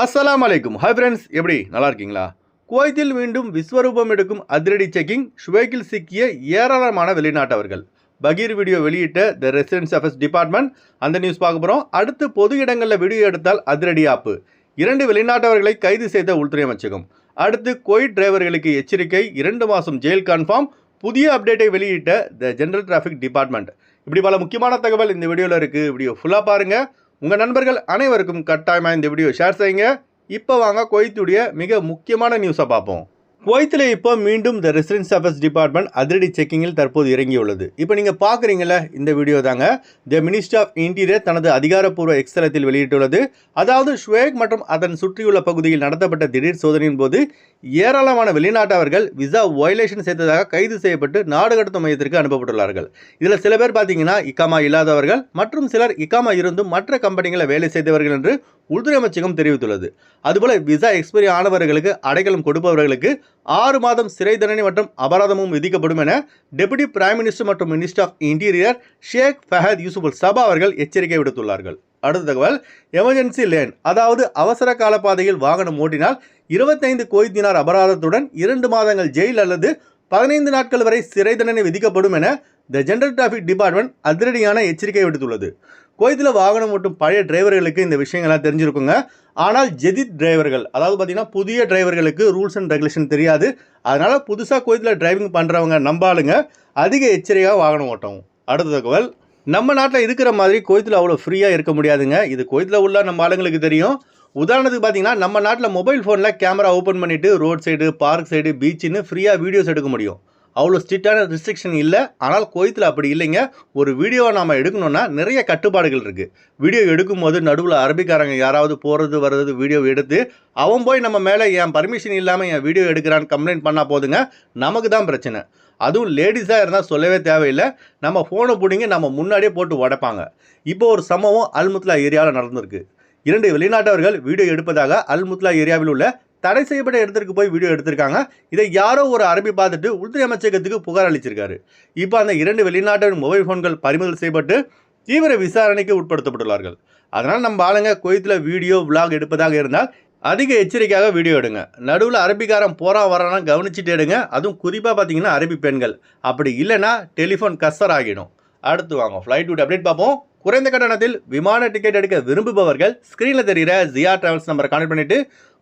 அஸ்லாம் அலைக்கும் hi friends எப்படி? நல்லா இருக்கீங்களா குவைத்தில் மீண்டும் விஸ்வரூபம் எடுக்கும் அதிரடி செக்கிங் ஷுவைக்கில் சிக்கிய ஏராளமான வெளிநாட்டவர்கள். பகீர் வீடியோ வெளியிட்ட த ரெசிடென்ஸ் அஃபேர்ஸ் டிபார்ட்மெண்ட் அந்த நியூஸ் பார்க்க போகிறோம் அடுத்து பொது இடங்களில் வீடியோ எடுத்தால் அதிரடி ஆப்பு. இரண்டு வெளிநாட்டவர்களை கைது செய்த உள்துறை அமைச்சகம். அடுத்து கோயிட் டிரைவர்களுக்கு எச்சரிக்கை. இரண்டு மாதம் ஜெயில் கன்ஃபார்ம் புதிய அப்டேட்டை வெளியிட்ட த ஜென்ரல் டிராஃபிக் டிபார்ட்மெண்ட் இப்படி பல முக்கியமான தகவல் இந்த வீடியோவில் இருக்குது வீடியோ ஃபுல்லாக பாருங்கள் உங்கள் நண்பர்கள் அனைவருக்கும் கட்டாயமாக இந்த வீடியோ ஷேர் செய்யுங்க. இப்போ வாங்க கொய்த்துடைய மிக முக்கியமான நியூஸை பார்ப்போம். குவைத்தில் இப்போ மீண்டும் த ரெசிடென்ஸ் அஃபேர்ஸ் டிபார்ட்மெண்ட் அதிரடி செக்கிங்கில் தற்போது இறங்கியுள்ளது. இப்போ நீங்கள் பார்க்குறீங்கள இந்த வீடியோ தாங்க. த மினிஸ்டர் ஆஃப் இன்டீரியர் தனது அதிகாரப்பூர்வ எக்ஸ்தலத்தில் வெளியிட்டுள்ளது. அதாவது ஷுவேக் மற்றும் அதன் சுற்றியுள்ள பகுதியில் நடத்தப்பட்ட திடீர் சோதனையின் போது ஏராளமான வெளிநாட்டவர்கள் விசா வயலேஷன் செய்ததாக கைது செய்யப்பட்டு நாடு கடத்தும் மையத்திற்கு அனுப்பப்பட்டுள்ளார்கள். இதில் சில பேர் பார்த்தீங்கன்னா இக்காமா இல்லாதவர்கள் மற்றும் சிலர் இக்காமா இருந்தும் மற்ற கம்பெனிகளை வேலை செய்தவர்கள் என்று உள்துறை அமைச்சகம் தெரிவித்துள்ளது. அதுபோல விசா எக்ஸ்பைரி ஆனவர்களுக்கு அடைக்கலம் கொடுப்பவர்களுக்கு ஆறு மாதம் சிறை தண்டனை மற்றும் அபராதமும் விதிக்கப்படும் என டெபுட்டி பிரைம் மினிஸ்டர் மற்றும் minister of interior Sheikh Fahad Yousef al Sabah அவர்கள் எச்சரிக்கை விடுத்துள்ளார்கள். அடுத்த தகவல் எமர்ஜென்சி லேன் அதாவது அவசர கால பாதையில் வாகனம் ஓட்டினால் இருபத்தைந்து கோய் தினார் அபராதத்துடன் இரண்டு மாதங்கள் ஜெயில் அல்லது பதினைந்து நாட்கள் வரை சிறை தண்டனை விதிக்கப்படும் என த ஜெனரல் டிராஃபிக் டிபார்ட்மெண்ட் அதிரடியான எச்சரிக்கை விடுத்துள்ளது. கோயத்தில் வாகனம் ஓட்டும் பழைய டிரைவர்களுக்கு இந்த விஷயங்கள்லாம் தெரிஞ்சிருக்குங்க. ஆனால் ஜெதித் டிரைவர்கள் அதாவது பார்த்தீங்கன்னா புதிய டிரைவர்களுக்கு ரூல்ஸ் அண்ட் ரெகுலேஷன் தெரியாது. அதனால் புதுசாக கோயத்தில் டிரைவிங் பண்ணுறவங்க நம்பாளுங்க அதிக எச்சரிக்கையாக வாகனம் ஓட்டவும். அடுத்த தகவல் நம்ம நாட்டில் இருக்கிற மாதிரி கோயத்தில் அவ்வளோ ஃப்ரீயாக இருக்க முடியாதுங்க. இது கோயத்தில் உள்ள நம்ம ஆளுங்களுக்கு தெரியும். உதாரணத்துக்கு பார்த்தீங்கன்னா நம்ம நாட்டில் மொபைல் ஃபோனில் கேமரா ஓப்பன் பண்ணிவிட்டு ரோட் சைடு பார்க் சைடு பீச்சுன்னு ஃப்ரீயாக வீடியோஸ் எடுக்க முடியும். அவ்வளோ ஸ்ட்ரிக்டான ரிஸ்ட்ரிக்ஷன் இல்லை. ஆனால் கோயத்தில் அப்படி இல்லைங்க. ஒரு வீடியோவை நாம் எடுக்கணும்னா நிறைய கட்டுப்பாடுகள் இருக்குது வீடியோ எடுக்கும்போது நடுவில் அரபிக்காரங்க யாராவது போகிறது வர்றது வீடியோ எடுத்து அவன் போய் நம்ம மேலே என் பர்மிஷன் இல்லாமல் என் வீடியோ எடுக்கிறான்னு கம்ப்ளைண்ட் பண்ணால் போதுங்க. நமக்கு தான் பிரச்சனை. அதுவும் லேடிஸாக இருந்தால் சொல்லவே தேவையில்லை. நம்ம ஃபோனை பிடிங்க நம்ம முன்னாடியே போட்டு உடைப்பாங்க. இப்போ ஒரு சம்பவம் அல்முத்லா ஏரியாவில் நடந்திருக்கு. இரண்டு வெளிநாட்டவர்கள் வீடியோ எடுப்பதாக அல்முத்லா ஏரியாவில் உள்ள தடை செய்யப்பட்ட இடத்திற்கு போய் வீடியோ எடுத்திருக்காங்க. இதை யாரோ ஒரு அரபி பார்த்துட்டு உள்துறை அமைச்சகத்துக்கு புகார் அளிச்சிருக்காரு. இப்போ அந்த இரண்டு வெளிநாட்டு மொபைல் ஃபோன்கள் பறிமுதல் செய்யப்பட்டு தீவிர விசாரணைக்கு உட்படுத்தப்பட்டுள்ளார்கள். அதனால் நம்ம ஆளுங்க குவைத்தில் வீடியோ விலாக் எடுப்பதாக இருந்தால் அதிக எச்சரிக்கையாக வீடியோ எடுங்க. நடுவில் அரபிக்காரன் போறா வரானா கவனிச்சுட்டு எடுங்க. அதுவும் குறிப்பாக பார்த்தீங்கன்னா அரபி பெண்கள். அப்படி இல்லைன்னா டெலிஃபோன் கசர் ஆகிடும். அடுத்து வாங்க ஃப்ளைட் விட்டு அப்டேட் பார்ப்போம். குறைந்த கட்டணத்தில் விமான டிக்கெட் எடுக்க விரும்புபவர்கள் ஸ்க்ரீனில் தெரிகிற ஜியா டிராவல்ஸ் நம்பரை கனெக்ட் பண்ணிட்டு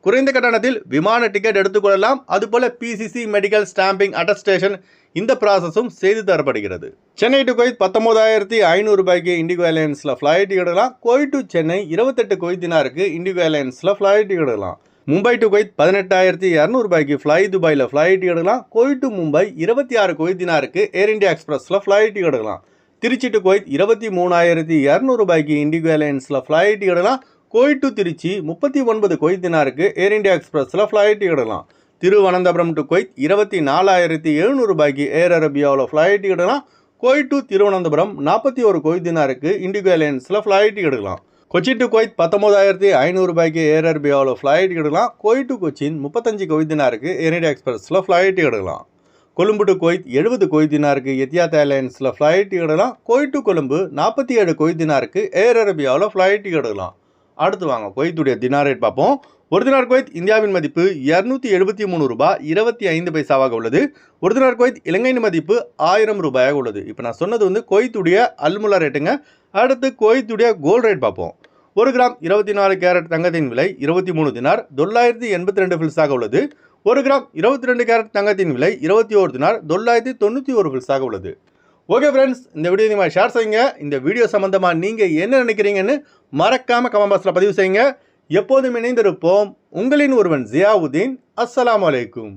குறைந்த கட்டணத்தில் விமான டிக்கெட் எடுத்துக்கொள்ளலாம் அதுபோல பிசிசி மெடிக்கல் ஸ்டாம்பிங் அட்டஸ்டேஷன் இந்த ப்ராசஸும் செய்து தரப்படுகிறது. சென்னை டு கோயத் பத்தொம்போதாயிரத்தி ஐநூறு ரூபாய்க்கு இண்டிகோ ஏர்லைன்ஸில் ஃப்ளைட் எடுக்கலாம். கோய் டு சென்னை இருபத்தெட்டு கொய்தினாருக்கு இண்டிகோ ஏர்லைன்ஸில் ஃப்ளைட் எடுக்கலாம். மும்பை டு கொய்த் பதினெட்டாயிரத்தி இரநூறுபாய்க்கு ஃப்ளை துபாயில் ஃப்ளைட் எடுக்கலாம். கோய் டு மும்பை இருபத்தி ஆறு கொய்தினாருக்கு ஏர் இந்தியா எக்ஸ்பிரஸில் ஃப்ளைட் எடுக்கலாம். திருச்சி டு குவைத் இருபத்தி மூணாயிரத்தி இரநூறுபாய்க்கு இண்டிகோ ஏர்லைன்ஸில் ஃப்ளைட் இடலாம் கோயிட் டு திருச்சி முப்பத்தி ஒன்பது கொய்தினாருக்கு ஏர் இண்டியா எக்ஸ்பிரஸில் ஃப்ளைட் இடலாம் திருவனந்தபுரம் டு கொய்த் இருபத்தி நாலாயிரத்தி எழுநூறு ரூபாய்க்கு ஏர் அரபியாவில் ஃப்ளைட் இடலாம் கோயிட் டு திருவனந்தபுரம் நாற்பத்தி ஒரு கொய்தினாருக்கு இண்டிகோ ஏர்லைன்ஸில் ஃப்ளைட் எடுக்கலாம் கொச்சி டு கொய்த் பத்தொம்போதாயிரத்தி ஐநூறு ரூபாய்க்கு ஏர் அரபியாவில் ஃப்ளைட் எடுக்கலாம் கோயிட் டு கொச்சின் முப்பத்தஞ்சு கொய்தினாருக்கு ஏர் இண்டியா எக்ஸ்பிரஸில் ஃப்ளைட் எடுக்கலாம் கொழும்பு டு கொய்த் எழுபது கொய்தினாருக்கு எத்தியாத் ஏர்லைன்ஸில் ஃப்ளைட் எடுக்கலாம் கொய் டு கொழும்பு நாற்பத்தி ஏழு கொய்தினாருக்கு ஏர் அரேபியாவில் ஃப்ளைட் எடுக்கலாம் அடுத்து வாங்க கொய்த்துடைய தினார் ரேட் பார்ப்போம். ஒரு தினார் குவைத் இந்தியாவின் மதிப்பு இரநூத்தி எழுபத்தி மூணு ரூபாய் இருபத்தி ஐந்து பைசாவாக உள்ளது. ஒரு தினார் குவைத் இலங்கையின் மதிப்பு ஆயிரம் ரூபாயாக உள்ளது. இப்போ நான் சொன்னது வந்து கொய்த்துடைய அல்முலா ரேட்டுங்க அடுத்து கொய்த்துடைய கோல்ட் ரேட் பார்ப்போம். ஒரு கிராம் இருபத்தி நாலு கேரட் தங்கத்தின் விலை இருபத்தி மூணு தினார் தொள்ளாயிரத்தி எண்பத்தி ரெண்டு ஃபில்ஸாக உள்ளது. ஒரு கிராம் இருபத்தி ரெண்டு கேரட் தங்கத்தின் விலை இருபத்தி ஒரு தினார் தொள்ளாயிரத்தி தொண்ணூற்றி ஒரு பில்ஸாக உள்ளது. ஓகே ஃப்ரெண்ட்ஸ் இந்த வீடியோ நீங்கள் ஷேர் செய்யுங்க. இந்த வீடியோ சம்மந்தமாக நீங்கள் என்ன நினைக்கிறீங்கன்னு மறக்காமல் கமெண்ட் பாக்ஸில் பதிவு செய்யுங்க. எப்போதும் இணைந்திருப்போம். உங்களின் ஒருவன் ஜியாவுதீன். அஸ்லாம் அலைக்கும்.